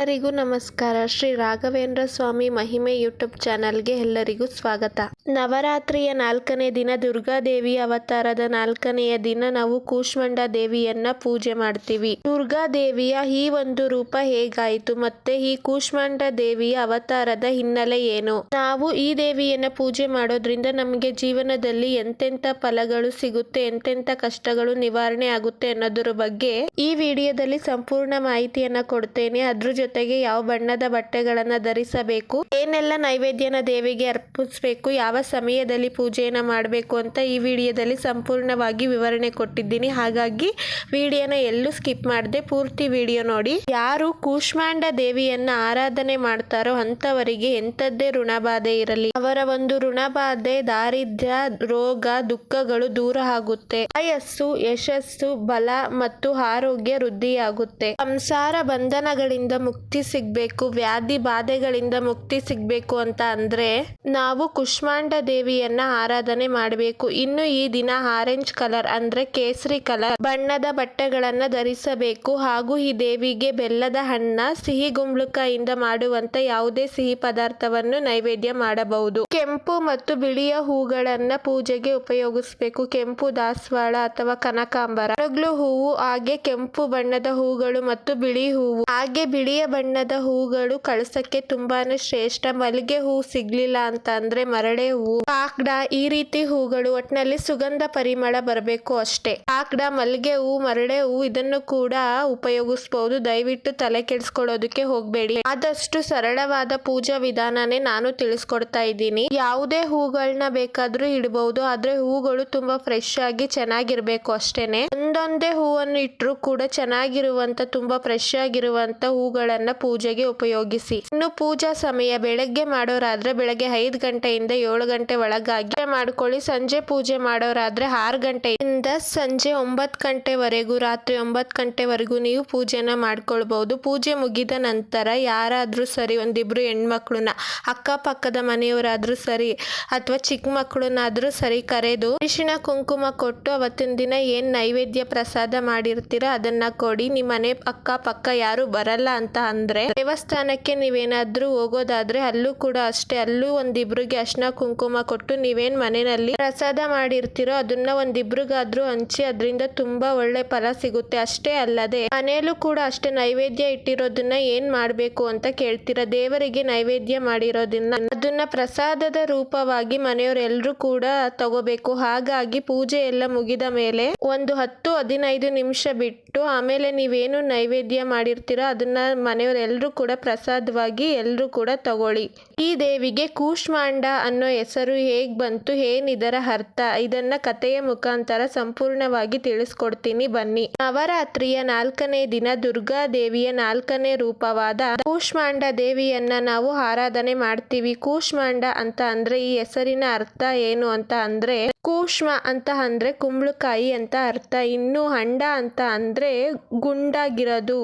ಎಲ್ಲರಿಗೂ ನಮಸ್ಕಾರ. ಶ್ರೀ ರಾಘವೇಂದ್ರ ಸ್ವಾಮಿ ಮಹಿಮೆ ಯೂಟ್ಯೂಬ್ ಚಾನಲ್ಗೆ ಎಲ್ಲರಿಗೂ ಸ್ವಾಗತ. ನವರಾತ್ರಿಯ ನಾಲ್ಕನೇ ದಿನ ದುರ್ಗಾದೇವಿ ಅವತಾರದ ನಾಲ್ಕನೆಯ ದಿನ ನಾವು ಕೂಷ್ಮಂಡ ದೇವಿಯನ್ನ ಪೂಜೆ ಮಾಡ್ತೀವಿ. ದುರ್ಗಾದೇವಿಯ ಈ ಒಂದು ರೂಪ ಹೇಗಾಯಿತು ಮತ್ತೆ ಈ ಕೂಷ್ಮಂಡ ದೇವಿಯ ಅವತಾರದ ಹಿನ್ನೆಲೆ ಏನು? ನಾವು ಈ ದೇವಿಯನ್ನ ಪೂಜೆ ಮಾಡೋದ್ರಿಂದ ನಮಗೆ ಜೀವನದಲ್ಲಿ ಎಂತೆಂತ ಫಲಗಳು ಸಿಗುತ್ತೆ ಎಂತೆಂತ ಕಷ್ಟಗಳು ನಿವಾರಣೆ ಆಗುತ್ತೆ ಅನ್ನೋದ್ರ ಬಗ್ಗೆ ಈ ವಿಡಿಯೋದಲ್ಲಿ ಸಂಪೂರ್ಣ ಮಾಹಿತಿಯನ್ನ ಕೊಡ್ತೇನೆ. ಅದ್ರ ಜೊತೆಗೆ ಯಾವ ಬಣ್ಣದ ಬಟ್ಟೆಗಳನ್ನ ಧರಿಸಬೇಕು, ಏನೆಲ್ಲ ನೈವೇದ್ಯನ ದೇವಿಗೆ ಅರ್ಪಿಸಬೇಕು, ಯಾವ ಸಮಯದಲ್ಲಿ ಪೂಜೆಯನ್ನು ಮಾಡಬೇಕು ಅಂತ ಈ ವಿಡಿಯೋದಲ್ಲಿ ಸಂಪೂರ್ಣವಾಗಿ ವಿವರಣೆ ಕೊಟ್ಟಿದ್ದೀನಿ. ಹಾಗಾಗಿ ವಿಡಿಯೋನ ಎಲ್ಲೂ ಸ್ಕಿಪ್ ಮಾಡದೆ ಪೂರ್ತಿ ವಿಡಿಯೋ ನೋಡಿ. ಯಾರು ಕೂಷ್ಮಾಂಡ ದೇವಿಯನ್ನ ಆರಾಧನೆ ಮಾಡ್ತಾರೋ ಅಂತವರಿಗೆ ಎಂಥದ್ದೇ ಋಣಬಾಧೆ ಇರಲಿ. ಅವರ ಒಂದು ಋಣಬಾಧೆ ದಾರಿದ್ರ್ಯ, ರೋಗ, ದುಃಖಗಳು ದೂರ ಆಗುತ್ತೆ. ವಯಸ್ಸು ಯಶಸ್ಸು, ಬಲ ಮತ್ತು ಆರೋಗ್ಯ ವೃದ್ಧಿಯಾಗುತ್ತೆ. ಸಂಸಾರ ಬಂಧನಗಳಿಂದ ಮುಕ್ತಿ ಸಿಗ್ಬೇಕು, ವ್ಯಾಧಿ ಬಾಧೆಗಳಿಂದ ಮುಕ್ತಿ ಸಿಗಬೇಕು ಅಂತ ಅಂದ್ರೆ ನಾವು ಕುಷ್ಮಾಂಡ ದೇವಿಯನ್ನ ಆರಾಧನೆ ಮಾಡಬೇಕು. ಇನ್ನು ಈ ದಿನ ಆರೆಂಜ್ ಕಲರ್ ಅಂದ್ರೆ ಕೇಸರಿ ಕಲರ್ ಬಣ್ಣದ ಬಟ್ಟೆಗಳನ್ನ ಧರಿಸಬೇಕು. ಹಾಗೂ ಈ ದೇವಿಗೆ ಬೆಲ್ಲದ ಹಣ್ಣ, ಸಿಹಿ ಗುಂಬ್ಳುಕಾಯಿಂದ ಮಾಡುವಂತ ಯಾವುದೇ ಸಿಹಿ ಪದಾರ್ಥವನ್ನು ನೈವೇದ್ಯ ಮಾಡಬಹುದು. ಕೆಂಪು ಮತ್ತು ಬಿಳಿಯ ಹೂಗಳನ್ನ ಪೂಜೆಗೆ ಉಪಯೋಗಿಸಬೇಕು. ಕೆಂಪು ದಾಸವಾಳ ಅಥವಾ ಕನಕಾಂಬರ. ಹೂವು, ಹಾಗೆ ಕೆಂಪು ಬಣ್ಣದ ಹೂಗಳು ಮತ್ತು ಬಿಳಿ ಹೂವು. ಹಾಗೆ ಬಿಳಿಯ ಬಣ್ಣದ ಹೂಗಳು ಕಳಸಕ್ಕೆ ತುಂಬಾನೇ ಶ್ರೇಷ್ಠ. ಮಲ್ಲಿಗೆ ಹೂ ಸಿಗ್ಲಿಲ್ಲ ಅಂತ ಅಂದ್ರೆ ಮರಳೆ ಹೂ, ಕಾಕಡ ಈ ರೀತಿ ಹೂಗಳು ಒಟ್ನಲ್ಲಿ ಸುಗಂಧ ಪರಿಮಳ ಬರಬೇಕು ಅಷ್ಟೇ. ಕಾಕಡ ಮಲ್ಲಿಗೆ ಹೂ ಮರಳೆ ಹೂ ಇದನ್ನು ಕೂಡ ಉಪಯೋಗಿಸಬಹುದು ದಯವಿಟ್ಟು ತಲೆ ಕೆಡಿಸ್ಕೊಳ್ಳೋದಕ್ಕೆ ಹೋಗ್ಬೇಡಿ. ಆದಷ್ಟು ಸರಳವಾದ ಪೂಜಾ ವಿಧಾನನೇ ನಾನು ತಿಳಿಸ್ಕೊಡ್ತಾ ಇದ್ದೀನಿ. ಯಾವುದೇ ಹೂಗಳನ್ನ ಬೇಕಾದ್ರೂ ಇಡಬಹುದು ಆದ್ರೆ ಹೂಗಳು ತುಂಬಾ ಫ್ರೆಶ್ ಆಗಿ ಚೆನ್ನಾಗಿರ್ಬೇಕು ಅಷ್ಟೇನೆ. ಒಂದೊಂದೇ ಹೂವನ್ನು ಇಟ್ಟರು ಕೂಡ ಚೆನ್ನಾಗಿರುವಂತ ತುಂಬಾ ಫ್ರೆಶ್ ಆಗಿರುವಂತ ಹೂಗಳನ್ನ ಪೂಜೆಗೆ ಉಪಯೋಗಿಸಿ. ಇನ್ನು ಪೂಜಾ ಸಮಯ ಬೆಳಗ್ಗೆ ಮಾಡೋರಾದ್ರೆ ಬೆಳಗ್ಗೆ ಐದು ಗಂಟೆಯಿಂದ ಏಳು ಗಂಟೆ ಒಳಗಾಗಿ ಮಾಡ್ಕೊಳ್ಳಿ. ಸಂಜೆ ಪೂಜೆ ಮಾಡೋರಾದ್ರೆ ಆರು ಗಂಟೆಯಿಂದ ಸಂಜೆ ಒಂಬತ್ತು ಗಂಟೆವರೆಗೂ, ರಾತ್ರಿ ಒಂಬತ್ತು ಗಂಟೆವರೆಗೂ ನೀವು ಪೂಜೆನ ಮಾಡ್ಕೊಳ್ಬಹುದು. ಪೂಜೆ ಮುಗಿದ ನಂತರ ಯಾರಾದರೂ ಸರಿ ಒಂದಿಬ್ರು ಹೆಣ್ಮಕ್ಳನ್ನ ಅಕ್ಕಪಕ್ಕದ ಮನೆಯವರಾದ್ರೂ ಸರಿ ಅಥವಾ ಚಿಕ್ಕ ಮಕ್ಕಳನ್ನಾದ್ರೂ ಸರಿ ಕರೆದು ಅರಿಶಿನ ಕುಂಕುಮ ಕೊಟ್ಟು ಅವತ್ತಿನ ದಿನ ಏನ್ ನೈವೇದ್ಯ ಪ್ರಸಾದ ಮಾಡಿರ್ತೀರ ಅದನ್ನ ಕೊಡಿ. ನಿಮ್ಮ ಮನೆ ಅಕ್ಕಪಕ್ಕ ಯಾರು ಬರಲ್ಲ ಅಂತ ಅಂದ್ರೆ ದೇವಸ್ಥಾನಕ್ಕೆ ನೀವೇನಾದ್ರೂ ಹೋಗೋದಾದ್ರೆ ಅಲ್ಲೂ ಕೂಡ ಅಷ್ಟೇ, ಅಲ್ಲೂ ಒಂದಿಬ್ರಿಗೆ ಅರ್ಶನ ಕುಂಕುಮ ಕೊಟ್ಟು ನೀವೇನ್ ಮನೆಯಲ್ಲಿ ಪ್ರಸಾದ ಮಾಡಿರ್ತೀರೋ ಅದನ್ನ ಒಂದಿಬ್ರಿಗಾದ್ರೂ ಹಂಚಿ ಅದರಿಂದ ತುಂಬಾ ಒಳ್ಳೆ ಫಲ ಸಿಗುತ್ತೆ. ಅಷ್ಟೇ ಅಲ್ಲದೆ ಮನೆಯಲ್ಲೂ ಕೂಡ ಅಷ್ಟೇ ನೈವೇದ್ಯ ಇಟ್ಟಿರೋದನ್ನ ಏನ್ ಮಾಡ್ಬೇಕು ಅಂತ ಕೇಳ್ತೀರಾ? ದೇವರಿಗೆ ನೈವೇದ್ಯ ಮಾಡಿರೋದನ್ನ ಅದನ್ನ ಪ್ರಸಾದದ ರೂಪವಾಗಿ ಮನೆಯವರೆಲ್ಲರೂ ಕೂಡ ತಗೋಬೇಕು. ಹಾಗಾಗಿ ಪೂಜೆ ಎಲ್ಲ ಮುಗಿದ ಮೇಲೆ ಒಂದು ಹತ್ತು ಹದಿನೈದು ನಿಮಿಷ ಬಿಟ್ಟು ಆಮೇಲೆ ನೀವೇನು ನೈವೇದ್ಯ ಮಾಡಿರ್ತೀರೋ ಅದನ್ನ ಮನೆಯವರೆಲ್ಲರೂ ಕೂಡ ಪ್ರಸಾದವಾಗಿ ಎಲ್ಲರೂ ಕೂಡ ತಗೊಳ್ಳಿ. ಈ ದೇವಿಗೆ ಕೂಷ್ಮಾಂಡ ಅನ್ನೋ ಹೆಸರು ಹೇಗೆ ಬಂತು ಏನಿದರ ಅರ್ಥ? ಇದನ್ನ ಕಥೆಯ ಮುಖಾಂತರ ಸಂಪೂರ್ಣವಾಗಿ ತಿಳಿಸ್ಕೊಡ್ತೀನಿ, ಬನ್ನಿ. ನವರಾತ್ರಿಯ ನಾಲ್ಕನೇ ದಿನ ದುರ್ಗಾ ದೇವಿಯ ನಾಲ್ಕನೇ ರೂಪವಾದ ಕೂಷ್ಮಾಂಡ ದೇವಿಯನ್ನ ನಾವು ಆರಾಧನೆ ಮಾಡ್ತೀವಿ. ಕೂಷ್ಮಾಂಡ ಅಂತ ಅಂದ್ರೆ ಈ ಹೆಸರಿನ ಅರ್ಥ ಏನು ಅಂತ ಅಂದ್ರೆ ಕೂಷ್ಮ ಅಂತ ಅಂದ್ರೆ ಕುಂಬಳಕಾಯಿ ಅಂತ ಅರ್ಥ. ಇನ್ನು ಹಂಡ ಅಂತ ಅಂದ್ರೆ ಗುಂಡಾಗಿರೋದು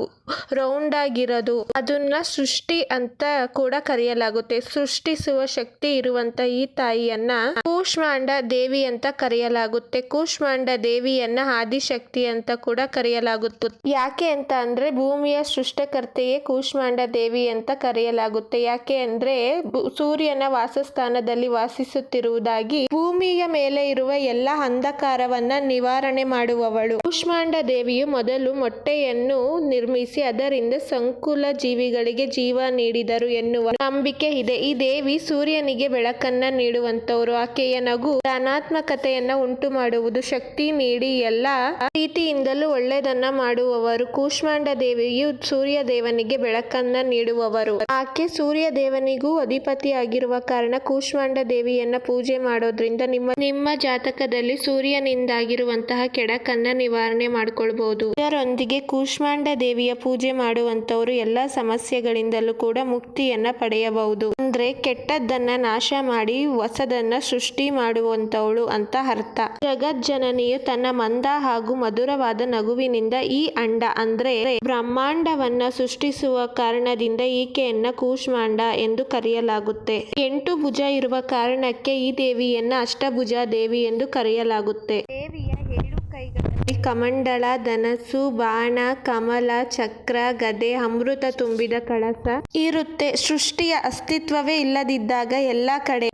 ರೌಂಡ್ ಆಗಿರೋದು ಅದನ್ನ ಸೃಷ್ಟಿ ಅಂತ ಕೂಡ ಕರೆಯಲಾಗುತ್ತೆ. ಸೃಷ್ಟಿಸುವ ಶಕ್ತಿ ಇರುವಂತ ಈ ತಾಯಿಯನ್ನ ಕೂಷ್ಮಾಂಡ ದೇವಿ ಅಂತ ಕರೆಯಲಾಗುತ್ತೆ. ಕೂಷ್ಮಾಂಡ ದೇವಿಯನ್ನ ಆದಿಶಕ್ತಿ ಅಂತ ಕೂಡ ಕರೆಯಲಾಗುತ್ತೆ. ಯಾಕೆ ಅಂತ ಅಂದ್ರೆ ಭೂಮಿಯ ಸೃಷ್ಟಕರ್ತೆಯೇ ಕೂಷ್ಮಾಂಡ ದೇವಿ ಅಂತ ಕರೆಯಲಾಗುತ್ತೆ. ಯಾಕೆ ಅಂದ್ರೆ ಸೂರ್ಯನ ವಾಸಸ್ಥಾನದಲ್ಲಿ ವಾಸಿಸುತ್ತಿರುವುದಾಗಿ ಭೂಮಿಯ ಮೇಲೆ ಇರುವ ಎಲ್ಲ ಅಂಧಕಾರವನ್ನ ನಿವಾರಣೆ ಮಾಡುವವಳು. ಕೂಷ್ಮಾಂಡ ದೇವಿಯು ಮೊದಲು ಮೊಟ್ಟೆಯನ್ನು ನಿರ್ಮಿಸಿ ಅದರಿಂದ ಸಂಕುಲ ಜೀವಿಗಳಿಗೆ ಜೀವ ನೀಡಿದರು ಎನ್ನುವ ನಂಬಿಕೆ ಇದೆ. ಈ ದೇವಿ ಸೂರ್ಯನಿಗೆ ಬೆಳಕನ್ನ ನೀಡುವಂತವರು ಆಕೆಯ ನಗು ಧನಾತ್ಮಕತೆಯನ್ನ ಉಂಟು ಮಾಡುವುದು ಶಕ್ತಿ ನೀಡಿ ಎಲ್ಲ ರೀತಿಯಿಂದಲೂ ಒಳ್ಳೆಯದನ್ನ ಮಾಡುವವರು. ಕೂಷ್ಮಾಂಡ ದೇವಿಯು ಸೂರ್ಯ ದೇವನಿಗೆ ಬೆಳಕನ್ನ ನೀಡುವವರು. ಆಕೆ ಸೂರ್ಯ ದೇವನಿಗೂ ಅಧಿಪತಿಯಾಗಿರುವ ಕಾರಣ ಕೂಷ್ಮಾಂಡ ದೇವಿಯನ್ನ ಪೂಜೆ ಮಾಡೋದ್ರಿಂದ ನಿಮ್ಮ ನಿಮ್ಮ ಜಾತಕದಲ್ಲಿ ಸೂರ್ಯನಿಂದಾಗಿರುವಂತಹ ಕೆಡಕನ್ನ ನಿವಾರಣೆ ಮಾಡ್ಕೊಳ್ಬಹುದು ಇದರೊಂದಿಗೆ ಕೂಷ್ಮಾಂಡ ದೇವಿಯ ಪೂಜೆ ಮಾಡುವಂತವರು ಎಲ್ಲಾ ಸಮಸ್ಯೆಗಳಿಂದಲೂ ಕೂಡ ಮುಕ್ತಿಯನ್ನ ಪಡೆಯಬಹುದು. ಅಂದ್ರೆ ಕೆಟ್ಟದ್ದನ್ನ ನಾಶ ಮಾಡಿ ಹೊಸದನ್ನ ಸೃಷ್ಟಿ ಮಾಡುವಂತವಳು ಅಂತ ಅರ್ಥ. ಜಗಜ್ಜನನಿಯು ತನ್ನ ಮಂದ ಹಾಗೂ ಮಧುರವಾದ ನಗುವಿನಿಂದ ಈ ಅಂಡ, ಅಂದ್ರೆ ಬ್ರಹ್ಮಾಂಡವನ್ನ ಸೃಷ್ಟಿಸುವ ಕಾರಣದಿಂದ ಈಕೆಯನ್ನ ಕೂಷ್ಮಾಂಡ ಎಂದು ಕರೆಯಲಾಗುತ್ತೆ. ಎಂಟು ಭುಜ ಇರುವ ಕಾರಣಕ್ಕೆ ಈ ದೇವಿಯನ್ನ ಅಷ್ಟಭುಜ ದೇವಿ ಎಂದು ಕರೆಯಲಾಗುತ್ತೆ. ದೇವಿಯ ಏಳು ಕೈಗಳಲ್ಲಿ ಕಮಂಡಳ ಧನಸ್ಸು, ಬಾಣ, ಕಮಲ, ಚಕ್ರ, ಗದೆ, ಅಮೃತ ತುಂಬಿದ ಕಳಸ ಇರುತ್ತೆ. ಸೃಷ್ಟಿಯ ಅಸ್ತಿತ್ವವೇ ಇಲ್ಲದಿದ್ದಾಗ ಎಲ್ಲಾ ಕಡೆ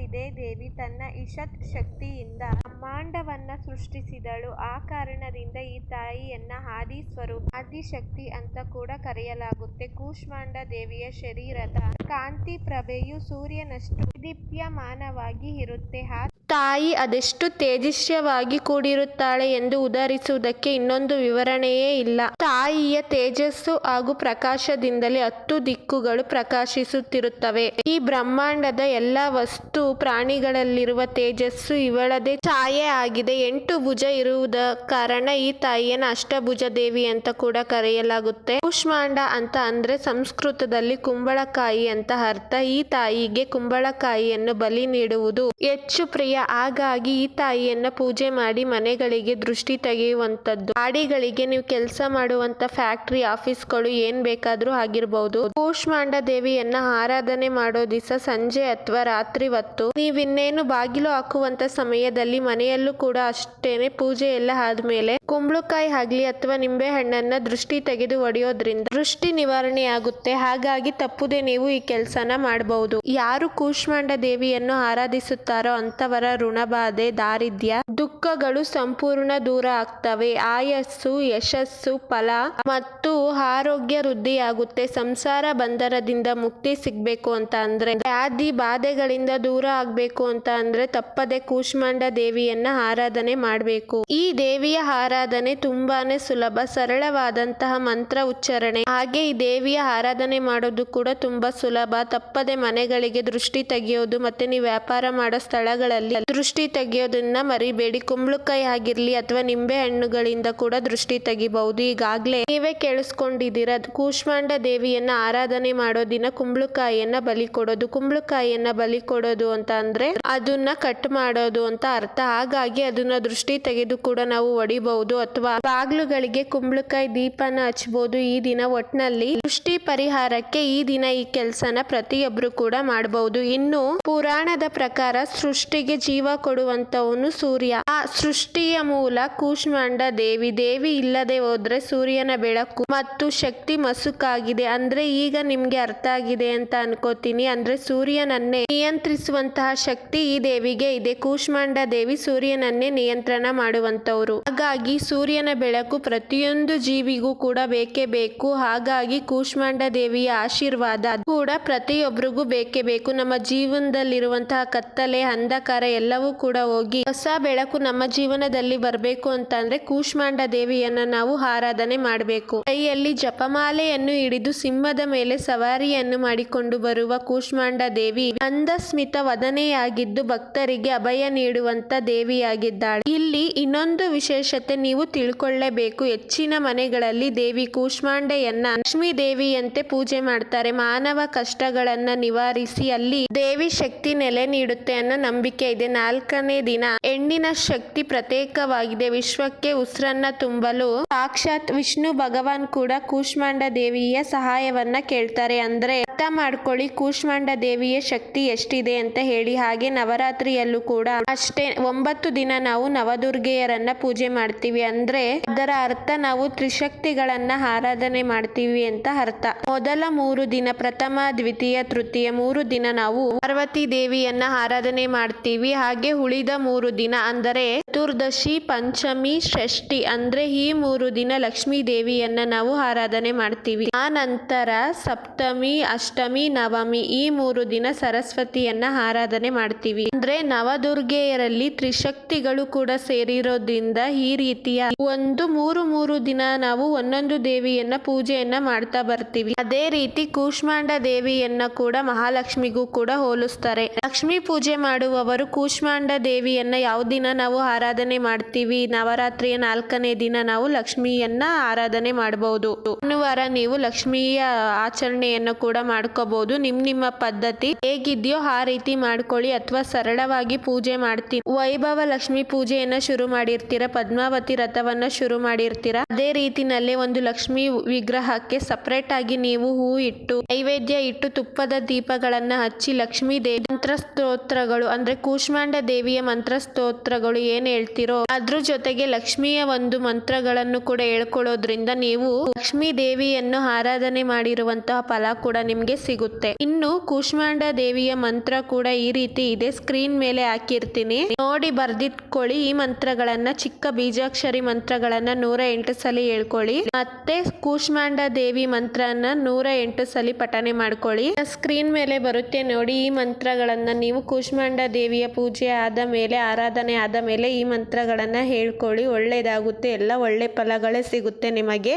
ಇದೇ ದೇವಿ ತನ್ನ ಇಷತ್ ಶಕ್ತಿಯಿಂದ ಬ್ರಹ್ಮಾಂಡವನ್ನ ಸೃಷ್ಟಿಸಿದಳು. ಆ ಕಾರಣದಿಂದ ಈ ತಾಯಿಯನ್ನ ಆದಿ ಸ್ವರೂಪ ಆದಿಶಕ್ತಿ ಅಂತ ಕೂಡ ಕರೆಯಲಾಗುತ್ತೆ. ಕೂಷ್ಮಾಂಡ ದೇವಿಯ ಶರೀರದ ಕಾಂತಿ ಪ್ರಭೆಯು ಸೂರ್ಯನಷ್ಟು ದೀಪ್ಯಮಾನವಾಗಿ ಇರುತ್ತೆ. ಆ ತಾಯಿ ಅದೆಷ್ಟು ತೇಜಸ್ವಿಯಾಗಿ ಕೂಡಿರುತ್ತಾಳೆ ಎಂದು ಉದಾಹರಿಸುವುದಕ್ಕೆ ಇನ್ನೊಂದು ವಿವರಣೆಯೇ ಇಲ್ಲ. ತಾಯಿಯ ತೇಜಸ್ಸು ಹಾಗೂ ಪ್ರಕಾಶದಿಂದಲೇ ಹತ್ತು ದಿಕ್ಕುಗಳು ಪ್ರಕಾಶಿಸುತ್ತಿರುತ್ತವೆ. ಈ ಬ್ರಹ್ಮಾಂಡದ ಎಲ್ಲ ವಸ್ತು ಪ್ರಾಣಿಗಳಲ್ಲಿರುವ ತೇಜಸ್ಸು ಇವಳದೇ ಛಾಯೆ ಆಗಿದೆ. ಎಂಟು ಭುಜ ಇರುವುದ ಕಾರಣ ಈ ತಾಯಿಯನ್ನು ಅಷ್ಟಭುಜ ದೇವಿ ಅಂತ ಕೂಡ ಕರೆಯಲಾಗುತ್ತೆ. ಕುಷ್ಮಾಂಡ ಅಂತ ಅಂದ್ರೆ ಸಂಸ್ಕೃತದಲ್ಲಿ ಕುಂಬಳಕಾಯಿ ಅಂತ ಅರ್ಥ. ಈ ತಾಯಿಗೆ ಕುಂಬಳಕಾಯಿಯನ್ನು ಬಲಿ ನೀಡುವುದು ಹೆಚ್ಚು ಪ್ರಿಯ ಹಾಗಾಗಿ ಈ ತಾಯಿಯನ್ನ ಪೂಜೆ ಮಾಡಿ ಮನೆಗಳಿಗೆ ದೃಷ್ಟಿ ತೆಗೆಯುವಂತದ್ದು. ಆಡಿಗಳಿಗೆ ನೀವು ಕೆಲಸ ಮಾಡುವಂತ ಫ್ಯಾಕ್ಟರಿ, ಆಫೀಸ್ಗಳು ಏನ್ ಬೇಕಾದ್ರೂ ಆಗಿರ್ಬಹುದು ಕೂಷ್ಮಾಂಡ ದೇವಿಯನ್ನ ಆರಾಧನೆ ಮಾಡೋ ದಿವಸ ಸಂಜೆ ಅಥವಾ ರಾತ್ರಿ ಹೊತ್ತು ನೀವಿನ್ನೇನು ಬಾಗಿಲು ಹಾಕುವಂತ ಸಮಯದಲ್ಲಿ ಮನೆಯಲ್ಲೂ ಕೂಡ ಅಷ್ಟೇನೆ ಪೂಜೆ ಎಲ್ಲ ಆದ್ಮೇಲೆ ಕುಂಬಳಕಾಯಿ ಆಗ್ಲಿ ಅಥವಾ ನಿಂಬೆ ಹಣ್ಣನ್ನ ದೃಷ್ಟಿ ತೆಗೆದು ಒಡೆಯೋದ್ರಿಂದ ದೃಷ್ಟಿ ನಿವಾರಣೆ ಆಗುತ್ತೆ ಹಾಗಾಗಿ ತಪ್ಪದೆ ನೀವು ಈ ಕೆಲಸನ ಮಾಡಬಹುದು ಯಾರು ಕೂಷ್ಮಾಂಡ ದೇವಿಯನ್ನು ಆರಾಧಿಸುತ್ತಾರೋ ಅಂತವರ ಋಣಬಾಧೆ ದಾರಿದ್ರ್ಯ, ದುಃಖಗಳು ಸಂಪೂರ್ಣ ದೂರ ಆಗ್ತವೆ. ಆಯಸ್ಸು, ಯಶಸ್ಸು, ಫಲ ಮತ್ತು ಆರೋಗ್ಯ ವೃದ್ಧಿಯಾಗುತ್ತೆ. ಸಂಸಾರ ಬಂಧನದಿಂದ ಮುಕ್ತಿ ಸಿಗ್ಬೇಕು ಅಂತ ಅಂದ್ರೆ ವ್ಯಾಧಿ ಬಾಧೆಗಳಿಂದ ದೂರ ಆಗ್ಬೇಕು ಅಂತ ಅಂದ್ರೆ ತಪ್ಪದೆ ಕೂಷ್ಮಾಂಡ ದೇವಿಯನ್ನ ಆರಾಧನೆ ಮಾಡಬೇಕು. ಈ ದೇವಿಯ ಆರಾಧನೆ ತುಂಬಾನೇ ಸುಲಭ, ಸರಳವಾದಂತಹ ಮಂತ್ರ ಉಚ್ಚಾರಣೆ. ಹಾಗೆ ಈ ದೇವಿಯ ಆರಾಧನೆ ಮಾಡೋದು ಕೂಡ ತುಂಬಾ ಸುಲಭ. ತಪ್ಪದೆ ಮನೆಗಳಿಗೆ ದೃಷ್ಟಿ ತೆಗೆಯೋದು ಮತ್ತೆ ನೀವು ವ್ಯಾಪಾರ ಮಾಡೋ ಸ್ಥಳಗಳಲ್ಲಿ ದೃಷ್ಟಿ ತೆಗೆಯೋದನ್ನ ಮರಿಬೇಡಿ. ಕುಂಬಳಕಾಯಿ ಆಗಿರ್ಲಿ ಅಥವಾ ನಿಂಬೆ ಹಣ್ಣುಗಳಿಂದ ಕೂಡ ದೃಷ್ಟಿ ತೆಗಿಬಹುದು. ಈಗಾಗ್ಲೇ ನೀವೇ ಕೇಳಿಸ್ಕೊಂಡಿದ್ದೀರ, ಕೂಷ್ಮಾಂಡ ದೇವಿಯನ್ನ ಆರಾಧನೆ ಮಾಡೋ ದಿನ ಕುಂಬಳಕಾಯಿಯನ್ನ ಬಲಿ ಕೊಡೋದು. ಕುಂಬಳಕಾಯಿಯನ್ನ ಬಲಿ ಕೊಡೋದು ಅಂತ ಅಂದ್ರೆ ಅದನ್ನ ಕಟ್ ಮಾಡೋದು ಅಂತ ಅರ್ಥ. ಹಾಗಾಗಿ ಅದನ್ನ ದೃಷ್ಟಿ ತೆಗೆದು ಕೂಡ ನಾವು ಹೊಡಿಬಹುದು ಅಥವಾ ಬಾಗ್ಲುಗಳಿಗೆ ಕುಂಬಳಕಾಯಿ ದೀಪನ ಹಚ್ಚಬಹುದು ಈ ದಿನ ಒಟ್ನಲ್ಲಿ ದೃಷ್ಟಿ ಪರಿಹಾರಕ್ಕೆ ಈ ದಿನ ಈ ಕೆಲಸನ ಪ್ರತಿಯೊಬ್ರು ಕೂಡ ಮಾಡಬಹುದು. ಇನ್ನು ಪುರಾಣದ ಪ್ರಕಾರ ಸೃಷ್ಟಿಗೆ ಜೀವ ಕೊಡುವಂತವನು ಸೂರ್ಯ. ಆ ಸೃಷ್ಟಿಯ ಮೂಲ ಕೂಷ್ಮಾಂಡ ದೇವಿ. ದೇವಿ ಇಲ್ಲದೆ ಹೋದ್ರೆ ಸೂರ್ಯನ ಬೆಳಕು ಮತ್ತು ಶಕ್ತಿ ಮಸುಕಾಗಿದೆ. ಅಂದ್ರೆ ಈಗ ನಿಮ್ಗೆ ಅರ್ಥ ಆಗಿದೆ ಅಂತ ಅನ್ಕೋತೀನಿ. ಅಂದ್ರೆ ಸೂರ್ಯನನ್ನೇ ನಿಯಂತ್ರಿಸುವಂತಹ ಶಕ್ತಿ ಈ ದೇವಿಗೆ ಇದೆ. ಕೂಷ್ಮಾಂಡ ದೇವಿ ಸೂರ್ಯನನ್ನೇ ನಿಯಂತ್ರಣ ಮಾಡುವಂತವ್ರು ಹಾಗಾಗಿ ಸೂರ್ಯನ ಬೆಳಕು ಪ್ರತಿಯೊಂದು ಜೀವಿಗೂ ಕೂಡ ಬೇಕೇ ಬೇಕು. ಹಾಗಾಗಿ ಕೂಷ್ಮಾಂಡ ದೇವಿಯ ಆಶೀರ್ವಾದ ಕೂಡ ಪ್ರತಿಯೊಬ್ಬರಿಗೂ ಬೇಕೇ ಬೇಕು. ನಮ್ಮ ಜೀವನದಲ್ಲಿರುವಂತಹ ಕತ್ತಲೆ, ಅಂಧಕಾರ ಎಲ್ಲವೂ ಕೂಡ ಹೋಗಿ ಹೊಸ ಬೆಳಕು ನಮ್ಮ ಜೀವನದಲ್ಲಿ ಬರಬೇಕು ಅಂತ ಅಂದ್ರೆ ಕೂಷ್ಮಾಂಡ ದೇವಿಯನ್ನ ನಾವು ಆರಾಧನೆ ಮಾಡಬೇಕು. ಕೈಯಲ್ಲಿ ಜಪಮಾಲೆಯನ್ನು ಹಿಡಿದು ಸಿಂಹದ ಮೇಲೆ ಸವಾರಿಯನ್ನು ಮಾಡಿಕೊಂಡು ಬರುವ ಕೂಷ್ಮಾಂಡ ದೇವಿ ಅಂದಸ್ಮಿತ ವದನೆಯಾಗಿದ್ದು ಭಕ್ತರಿಗೆ ಅಭಯ ನೀಡುವಂತ ದೇವಿಯಾಗಿದ್ದಾಳೆ. ಇಲ್ಲಿ ಇನ್ನೊಂದು ವಿಶೇಷತೆ ನೀವು ತಿಳ್ಕೊಳ್ಳೇಬೇಕು. ಹೆಚ್ಚಿನ ಮನೆಗಳಲ್ಲಿ ದೇವಿ ಕೂಷ್ಮಾಂಡೆಯನ್ನ ಲಕ್ಷ್ಮೀ ದೇವಿಯಂತೆ ಪೂಜೆ ಮಾಡ್ತಾರೆ. ಮಾನವ ಕಷ್ಟಗಳನ್ನ ನಿವಾರಿಸಿ ಅಲ್ಲಿ ದೇವಿ ಶಕ್ತಿ ನೆಲೆ ನೀಡುತ್ತೆ ಅನ್ನೋ ನಂಬಿಕೆ ಇದೆ. ನಾಲ್ಕನೇ ದಿನ. ಹೆಣ್ಣಿನ ಶಕ್ತಿ ಪ್ರತ್ಯೇಕವಾಗಿದೆ. ವಿಶ್ವಕ್ಕೆ ಉಸಿರನ್ನ ತುಂಬಲು ಸಾಕ್ಷಾತ್ ವಿಷ್ಣು ಭಗವಾನ್ ಕೂಡ ಕೂಷ್ಮಾಂಡ ದೇವಿಯ ಸಹಾಯವನ್ನ ಕೇಳ್ತಾರೆ. ಅಂದ್ರೆ ಅರ್ಥ ಮಾಡ್ಕೊಳ್ಳಿ, ಕೂಷ್ಮಾಂಡ ದೇವಿಯ ಶಕ್ತಿ ಎಷ್ಟಿದೆ ಅಂತ ಹೇಳಿ. ಹಾಗೆ ನವರಾತ್ರಿಯಲ್ಲೂ ಕೂಡ ಅಷ್ಟೇ. ಒಂಬತ್ತು ದಿನ ನಾವು ನವದುರ್ಗೆಯರನ್ನ ಪೂಜೆ ಮಾಡ್ತೀವಿ. ಅಂದ್ರೆ ಅದರ ಅರ್ಥ ನಾವು ತ್ರಿಶಕ್ತಿಗಳನ್ನ ಆರಾಧನೆ ಮಾಡ್ತೀವಿ ಅಂತ ಅರ್ಥ. ಮೊದಲ ಮೂರು ದಿನ ಪ್ರಥಮ, ದ್ವಿತೀಯ, ತೃತೀಯ ಮೂರು ದಿನ ನಾವು ಪಾರ್ವತಿ ದೇವಿಯನ್ನ ಆರಾಧನೆ ಮಾಡ್ತೀವಿ. ಹಾಗೆ ಉಳಿದ ಮೂರು ದಿನ ಅಂದರೆ ಚತುರ್ದಶಿ, ಪಂಚಮಿ, ಷಷ್ಠಿ ಅಂದ್ರೆ ಈ ಮೂರು ದಿನ ಲಕ್ಷ್ಮೀ ದೇವಿಯನ್ನ ನಾವು ಆರಾಧನೆ ಮಾಡ್ತೀವಿ. ಆ ನಂತರ ಸಪ್ತಮಿ, ಅಷ್ಟಮಿ, ನವಮಿ ಈ ಮೂರು ದಿನ ಸರಸ್ವತಿಯನ್ನ ಆರಾಧನೆ ಮಾಡ್ತೀವಿ. ಅಂದ್ರೆ ನವದುರ್ಗೆಯರಲ್ಲಿ ತ್ರಿಶಕ್ತಿಗಳು ಕೂಡ ಸೇರಿರೋದ್ರಿಂದ ಈ ರೀತಿಯ ಒಂದು ಮೂರು ಮೂರು ದಿನ ನಾವು ಒಂದೊಂದು ದೇವಿಯನ್ನ ಪೂಜೆಯನ್ನ ಮಾಡ್ತಾ ಬರ್ತೀವಿ. ಅದೇ ರೀತಿ ಕೂಷ್ಮಾಂಡ ದೇವಿಯನ್ನ ಕೂಡ ಮಹಾಲಕ್ಷ್ಮಿಗೂ ಕೂಡ ಹೋಲಿಸ್ತಾರೆ. ಲಕ್ಷ್ಮಿ ಪೂಜೆ ಮಾಡುವವರು ಕೂಷ್ಮಾಂಡ ದೇವಿಯನ್ನ ಯಾವ ದಿನ ನಾವು ಆರಾಧನೆ ಮಾಡ್ತೀವಿ? ನವರಾತ್ರಿಯ ನಾಲ್ಕನೇ ದಿನ ನಾವು ಲಕ್ಷ್ಮಿಯನ್ನ ಆರಾಧನೆ ಮಾಡಬಹುದು ಭಾನುವಾರ ನೀವು ಲಕ್ಷ್ಮಿಯ ಆಚರಣೆಯನ್ನು ಕೂಡ ಮಾಡ್ಕೋಬಹುದು ನಿಮ್ ನಿಮ್ಮ ಪದ್ಧತಿ ಹೇಗಿದ್ಯೋ ಆ ರೀತಿ ಮಾಡ್ಕೊಳ್ಳಿ ಅಥವಾ ಸರಳವಾಗಿ ಪೂಜೆ ಮಾಡ್ತೀವಿ ವೈಭವ ಲಕ್ಷ್ಮಿ ಪೂಜೆಯನ್ನ ಶುರು ಮಾಡಿರ್ತೀರ? ಪದ್ಮಾವತಿ ರಥವನ್ನ ಶುರು ಮಾಡಿರ್ತೀರ? ಅದೇ ರೀತಿನಲ್ಲೇ ಒಂದು ಲಕ್ಷ್ಮಿ ವಿಗ್ರಹಕ್ಕೆ ಸಪರೇಟ್ ಆಗಿ ನೀವು ಹೂ ಇಟ್ಟು, ನೈವೇದ್ಯ ಇಟ್ಟು ತುಪ್ಪದ ದೀಪಗಳನ್ನ ಹಚ್ಚಿ ಲಕ್ಷ್ಮೀ ದೇವಿ ಮಂತ್ರ ಸ್ತೋತ್ರಗಳು ಅಂದ್ರೆ ಕೂಷ್ಮಾಂಡ ದೇವಿಯ ಮಂತ್ರ ಸ್ತೋತ್ರಗಳು ಏನ್ ಹೇಳ್ತಿರೋ ಅದ್ರ ಜೊತೆಗೆ ಲಕ್ಷ್ಮಿಯ ಒಂದು ಮಂತ್ರಗಳನ್ನು ಕೂಡ ಹೇಳ್ಕೊಳ್ಳೋದ್ರಿಂದ ನೀವು ಲಕ್ಷ್ಮೀ ದೇವಿಯನ್ನು ಆರಾಧನೆ ಮಾಡಿರುವಂತಹ ಫಲ ಕೂಡ ನಿಮ್ಗೆ ಸಿಗುತ್ತೆ. ಇನ್ನು ಕೂಷ್ಮಾಂಡ ದೇವಿಯ ಮಂತ್ರ ಕೂಡ ಈ ರೀತಿ ಇದೆ. ಸ್ಕ್ರೀನ್ ಮೇಲೆ ಹಾಕಿರ್ತೀನಿ. ನೋಡಿ ಬರ್ದಿಟ್ಕೊಳ್ಳಿ ಈ ಮಂತ್ರಗಳನ್ನ. ಚಿಕ್ಕ ಬೀಜಾಕ್ಷರಿ ಮಂತ್ರಗಳನ್ನ ನೂರ ಎಂಟು ಸಲ ಹೇಳ್ಕೊಳ್ಳಿ. ಮತ್ತೆ ಕೂಷ್ಮಾಂಡ ದೇವಿ ಮಂತ್ರನ ನೂರ ಎಂಟು ಸಲ ಪಠನೆ ಮಾಡ್ಕೊಳ್ಳಿ. ಸ್ಕ್ರೀನ್ ಮೇಲೆ ಬರುತ್ತೆ ನೋಡಿ ಈ ಮಂತ್ರಗಳನ್ನ ನೀವು ಕೂಷ್ಮಾಂಡ ದೇವಿಯ ಪೂಜೆ ಆದ ಮೇಲೆ, ಆರಾಧನೆ ಆದ ಮೇಲೆ ಈ ಮಂತ್ರಗಳನ್ನು ಹೇಳ್ಕೊಳ್ಳಿ. ಒಳ್ಳೆಯದಾಗುತ್ತೆ ಎಲ್ಲ ಒಳ್ಳೆ ಫಲಗಳೇ ಸಿಗುತ್ತೆ ನಿಮಗೆ.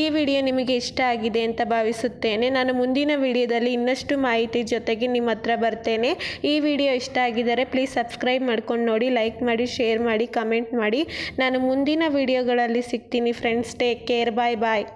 ಈ ವಿಡಿಯೋ ನಿಮಗೆ ಇಷ್ಟ ಆಗಿದೆ ಅಂತ ಭಾವಿಸುತ್ತೇನೆ. ನಾನು ಮುಂದಿನ ವಿಡಿಯೋದಲ್ಲಿ ಇನ್ನಷ್ಟು ಮಾಹಿತಿ ಜೊತೆಗೆ ನಿಮ್ಮ ಹತ್ರ ಬರ್ತೇನೆ. ಈ ವಿಡಿಯೋ ಇಷ್ಟ ಆಗಿದರೆ ಪ್ಲೀಸ್ ಸಬ್ಸ್ಕ್ರೈಬ್ ಮಾಡ್ಕೊಂಡು ನೋಡಿ, ಲೈಕ್ ಮಾಡಿ, ಶೇರ್ ಮಾಡಿ, ಕಮೆಂಟ್ ಮಾಡಿ. ನಾನು ಮುಂದಿನ ವಿಡಿಯೋಗಳಲ್ಲಿ ಸಿಗ್ತೀನಿ. Friends, take care. Bye bye.